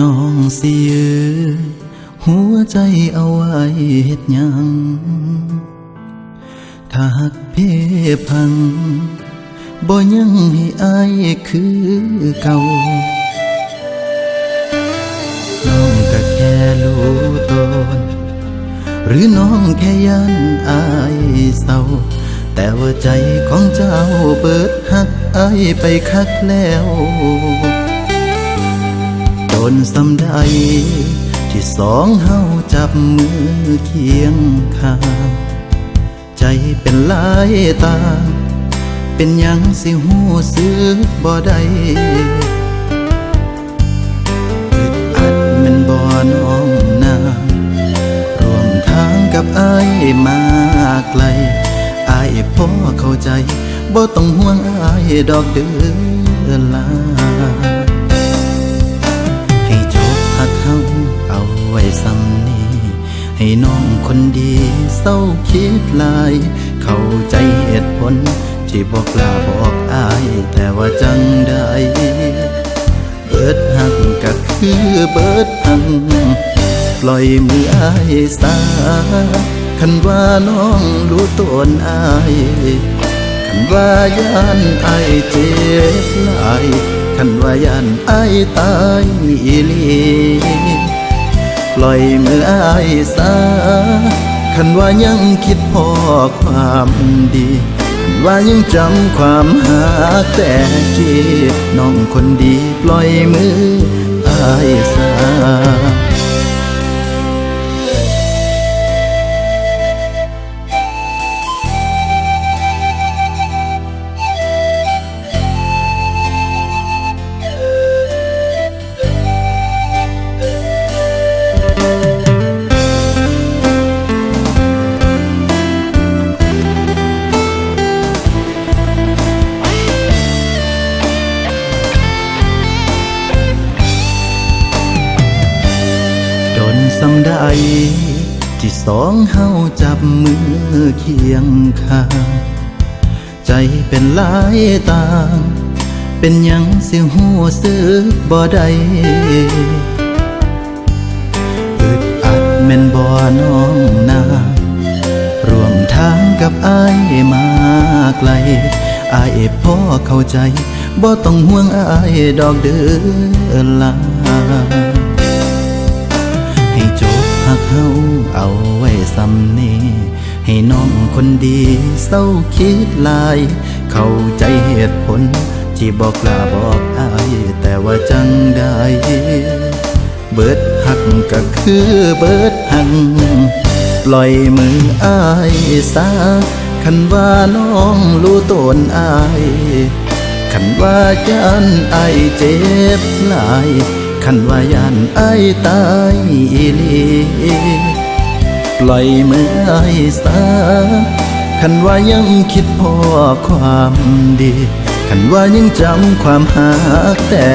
น้องสิยืหัวใจเอาไว้เฮ็ดยังถ้าหักเพพัง บ่ยังให้อายคือเก่า น้องก็แค่รู้ตน หรือน้องแค่ยันอายเศร้า แต่ว่าใจของเจ้าเปิดหักอายไปคักแล้วโดนสำใดที่สองเฮาจับมือเคียงข้างใจเป็นลายตางเป็นยังสิหูซื้อบ่ได้อึดอัดมันบ่น้องนางรวมทางกับไอายมาไกล อายพ่อเข้าใจบ่ต้องห่วงอายดอกเดือลา ให้จบหักเฮาเอาไว้ซ้ำนี้ ให้น้องคนดีเศร้าคิดลาย เข้าใจเหตุผลที่บอกลาบอกอาย แต่ว่าจังได้เบิดหักก็คือเบิดพังปล่อยมืออายสา คันว่าน้องรู้ตนอายคันว่าย่านไอเจ็บหลายคันว่าย่านไอตายอีลีปล่อยมือไอายสาคันว่ายังคิดพอความดีคันว่ายังจำความหาแต่กี้น้องคนดีปล่อยมืออายสาำได้ที่สองเฮาจับมือเคียงข้างใจเป็นลายต่าง เป็นยังสิหัวซึกบ่ได้อึดอัดแม่นบ่น้องนารวมทางกับอายมาไกลอายพ่อเข้าใจบ่ต้องห่วงอายดอกเดือลา ให้จบหักเฮาเอาไว้ซ้ำนีให้น้องคนดีเศร้าคิดลาย เข้าใจเหตุผล ที่บอกลาบอกอายแต่ว่าจังได้ เบิดหักก็คือเบิดหัง ปล่อยมืออายซาคันว่าน้องรู้ตนอาย คันว่ายันอายเจ็บหลาย คันว่ายันไอตายอีลีปล่อยมือไอสาคันว่ายังคิดพอความดีคันว่ายังจำความหาแต่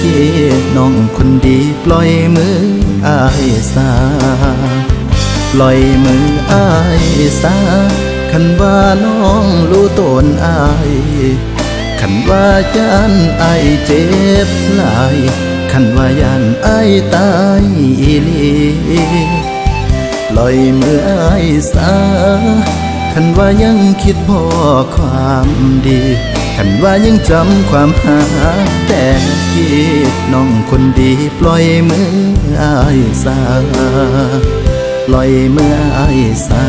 กี้น้องคนดีปล่อยมืออายสาปล่อยมืออายสาคันว่าน้องรู้ตนอายคันว่ายันไอายเจ็บหลาย คันว่ายันไอตายอีลีปล่อยมือไอสาคันว่ายังคิดพอความดีคันว่ายังจำความหาแต่กี้น้องคนดีปล่อยมืออายสาปล่อยมืออายสา